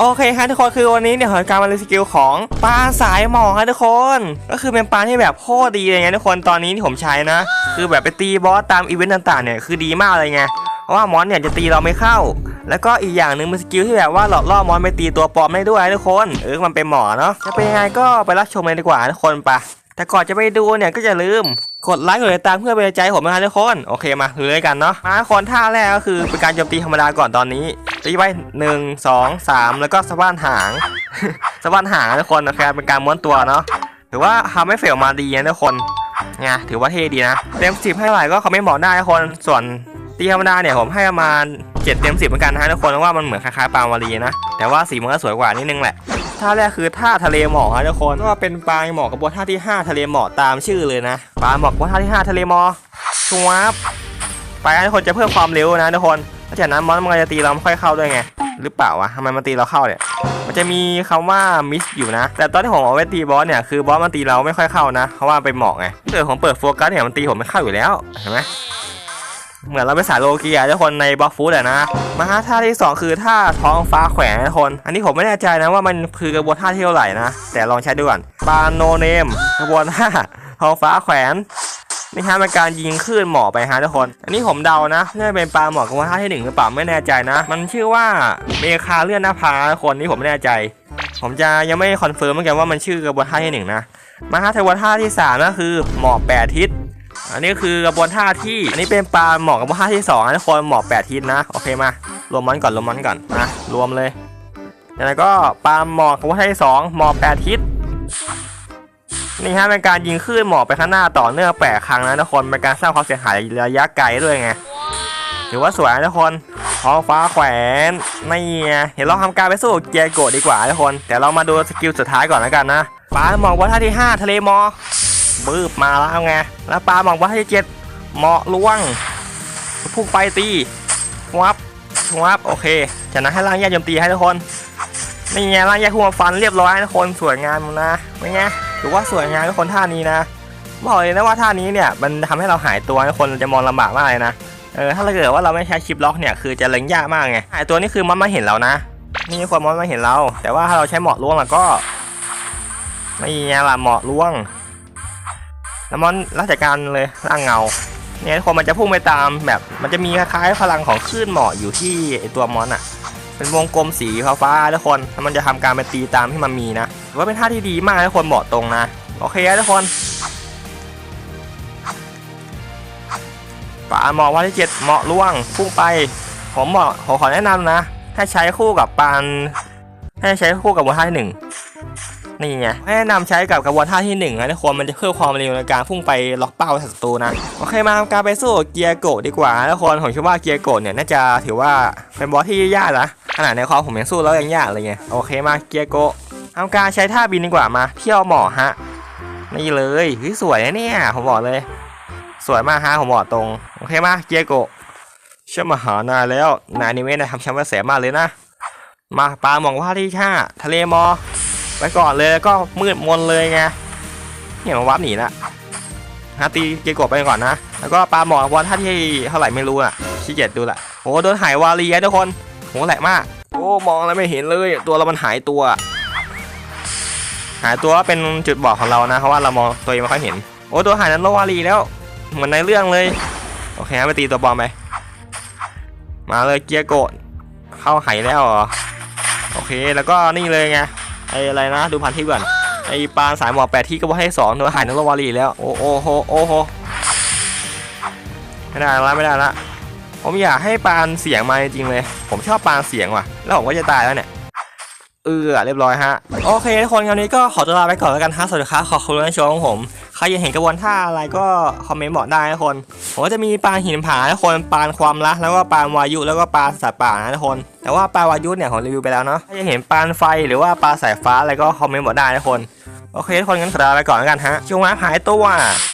โอเคฮะทุกคนคือวันนี้เนี่ยของการมาเล่นสกิลของปลาสายหมอกฮะทุกคน ก็คือเป็นปลาที่แบบโคตรดีเลยไงทุกคนตอนนี้ที่ผมใช้นะ คือแบบไปตีบอสตามอีเวนต์ต่างๆเนี่ยคือดีมากเลยไงเพราะว่ามอนเนี่ยจะตีเราไม่เข้า แล้วก็อีกอย่างหนึ่งมันสกิลที่แบบว่าหลอกล่อมอนไปตีตัวปลอมได้ด้วยทุกคนเออมันเป็นหมอเนาะจะเป็นยังไงก็ไปรับชมเลยดีกว่าทุกคนปะแต่ก่อนจะไปดูเนี่ยก็จะลืม กดไลค์กดติดตามเพื่อเป็นกำลังใจผมนะทุกคนโอเคมาถือเลยกันเนาะมาคนท่าแรกก็คือเป็นการโจมตีธรรมดาก่อนตอนนี้ตีไปหนึ่งสองสามแล้วก็สะบ้านหางสะบ้านหางนะทุกคนโอเคเป็นการม้วนตัวเนาะถือว่าทำให้เฟลมาดีนะทุกคนไงถือว่าเท่ดีนะเต็มสิบให้เท่าไหร่ก็คอมเมนต์บอกได้ทุกคนส่วนตีธรรมดาเนี่ยผมให้ประมาณเจ็ดเต็มสิบเหมือนกันนะฮะทุกคนเพราะว่ามันเหมือนคล้ายๆปลาวารีนะแต่ว่าสีมันก็สวยกว่านิดนึงแหละ ท่าแรกคือท่าทะเลหมอกครับทุกคนก็เป็นปลาหมอกกระบวนท่าที่ 5 ทะเลหมอกตามชื่อเลยนะปลาหมอกกระบวนท่าที่ 5 ทะเลหมอกชวบไปทุกคนจะเพิ่มความเร็วนะทุกคนเพราะฉะนั้นมอนมันก็จะตีเราไม่ค่อยเข้าด้วยไง หรือเปล่าวะทำไมมันตีเราเข้าเนี่ย มันจะมีคำว่ามิสอยู่นะ แต่ตอนที่ผมเอาไว้ตีบอสเนี่ยคือบอสมันตีเราไม่ค่อยเข้านะเพราะว่ามันเป็นหมอกไงถ้าเกิดผมเปิดโฟกัสเนี่ยมันตีผมไม่เข้าอยู่แล้วเห็นไหม เหมือนเราไปสายโลเกียทุกคนในบล็อกฟูดอะนะมาฮะท่าที่ 2 คือท่าท้องฟ้าแขวนทุกคน อันนี้ผมไม่แน่ใจนะว่ามันคือกระบวนท่าที่เท่าไหร่นะ แต่ลองใช้ดูก่อนปาโนเนมกระบวนท่าท้องฟ้าแขวนนี่ฮะเป็นการยิงคลื่นหมอกไปฮะทุกคน อันนี้ผมเดานะน่าจะเป็นปลาหมอกกระบวนท่าที่หนึ่งหรือเปล่าไม่แน่ใจนะ มันชื่อว่าเมคาเลื่อนหน้าผาทุกคนนี่ผมไม่แน่ใจ ผมจะยังไม่คอนเฟิร์มเหมือนกันว่ามันชื่อกระบวนท่าที่หนึ่งนะมาฮะกระบวนท่าที่สามก็คือหมอกแปดทิศ อันนี้คือกระบวนท่าที่ อันนี้เป็นปลาหมอกกระบวนท่าที่สองนะทุกคนหมอกแปดทิศนะ โอเคมารวมมันก่อนรวมมันก่อนนะรวมเลยแล้วก็ปลาหมอกกระบวนท่าที่สองหมอกแปดทิศนี่ฮะเป็นการยิงคลื่นหมอกไปข้างหน้าต่อเนื่องแปดครั้งนะทุกคนเป็นการสร้างความเสียหายระยะไกลด้วยไงถือว่าสวยนะทุกคนท้องฟ้าแขวนนี่ไงเดี๋ยวเราทำการไปสู้เกียร์โกดีกว่าทุกคน แต่เรามาดูสกิลสุดท้ายก่อนแล้วกันนะปลาหมอกกระบวนท่าที่ห้าทะเลหมอก บืบมาแล้วไง แล้วปลาหมอกว่าที่เจ็ดเหมาะล่วงพุ่งไปตีวับวับโอเค จากนั้นให้ร่างแยกโจมตีให้ทุกคน นี่ไงร่างแยกคู่มาฟันเรียบร้อยทุกคนสวยงามนะเป็นไงถือว่าสวยงามทุกคนท่านี้นะบอกเลยนะว่าท่านี้เนี่ยมันทำให้เราหายตัวทุกคนจะมองลำบากมากเลยนะเออถ้าเราเกิดว่าเราไม่ใช้ชิปล็อกเนี่ยคือจะเล็งยากมากไงหายตัวนี่คือมันมาเห็นเรานะนี่คนมันมาเห็นเรา แต่ว่าถ้าเราใช้เหมอกล่วงแล้วก็นี่ไงล่ะหมอกล่วง แล้วมอนรัชการเลยร่างเงาเนี่ยทุกคนมันจะพุ่งไปตามแบบมันจะมีคล้ายๆพลังของคลื่นหมอกอยู่ที่ไอตัวมอนอะเป็นวงกลมสีฟ้าๆทุกคนแล้วมันจะทำการไปตีตามที่มันมีนะถือว่าเป็นท่าที่ดีมากทุกคนเหมาะตรงนะ โอเคทุกคนป่าหมอกวันที่เจ็ดเหมาะล่วงพุ่งไป ผมเหมาะผมขอแนะนำนะให้ใช้คู่กับปานให้ใช้คู่กับวัวท่าที่หนึ่ง นี่ไงแนะนำใช้กับกระบวนท่าที่หนึ่งนะทุกคนมันจะเพิ่มความเร็วในการพุ่งไปล็อกเป้าศัตรูนะโอเคมาทำการไปสู้เกียร์โกะดีกว่านะทุกคนผมคิดว่าเกียร์โกะเนี่ยน่าจะถือว่าเป็นบอสที่ยากนะขนาดในคอมผมยังสู้แล้วยังยากเลยไงโอเคมาเกียร์โกะทำการใช้ท่าบินดีกว่ามาเที่ยวหมอฮะนี่เลยเฮ้ยสวยนะเนี่ยผมบอกเลย สวยมากฮะผมบอกตรงโอเคมาเกียร์โกะเชื่อมาหานายแล้วนายนิเมะนะทำชั้นว่าแสมากเลยนะ มาปลาหมองว่าที่ห้าทะเลมอ ไปก่อนเลยก็มืดมนเลยไงเนี่ยมันวับหนีละฮะตีเกโกะไปก่อนนะ แล้วก็ปลาหมอวันท่าที่เท่าไหร่ไม่รู้อะขี้เกียจดูละโอ้โดนหายวาลีอะทุกคนโหแหลกมาก โอ้มองอะไรไม่เห็นเลย ตัวเรามันหายตัว หายตัวเป็นจุดบอดของเรานะเพราะว่าเรามองตัวเองไม่ค่อยเห็น โอ้ตัวหายนั้นโลวาลีแล้วเหมือนในเรื่องเลยโอเคไปตีตัวบอมไปมาเลยเกียร์โกะเข้าหายแล้วเหรอโอเคแล้วก็นี่เลยไง ไอ้อะไรนะ ดูพันทิปก่อนไอ้ปานสายหมอกแปดที่ก็ว่าให้สองตัวหายนกวารีแล้ว โอ้โอ้โหโอ้โหไม่ได้ละไม่ได้ละผมอยากให้ปานเสียงมาจริงเลย ผมชอบปานเสียงว่ะ แล้วผมก็จะตายแล้วเนี่ย เออเรียบร้อยฮะ โอเคทุกคนคราวนี้ก็ขอตัวลาไปก่อนแล้วกันฮะสวัสดีครับขอบคุณที่ชมของผมใครยากเห็นกระบวนท่าอะไรก็คอมเมนต์บอกได้นะทุกคนผมก็จะมีปลาหินผาทุกคนปลาความรักแล้วก็ปลาวายุแล้วก็ปลาสัตว์ป่านะทุกคนแต่ว่าปลาวายุเนี่ยผมรีวิวไปแล้วเนาะถ้าอยากเห็นปลาไฟหรือว่าปลาสายฟ้าอะไรก็คอมเมนต์บอกได้นะทุกคนโอเคทุกคนงั้นขอลาไปก่อนแล้วกันฮะช่วงมาหายตัว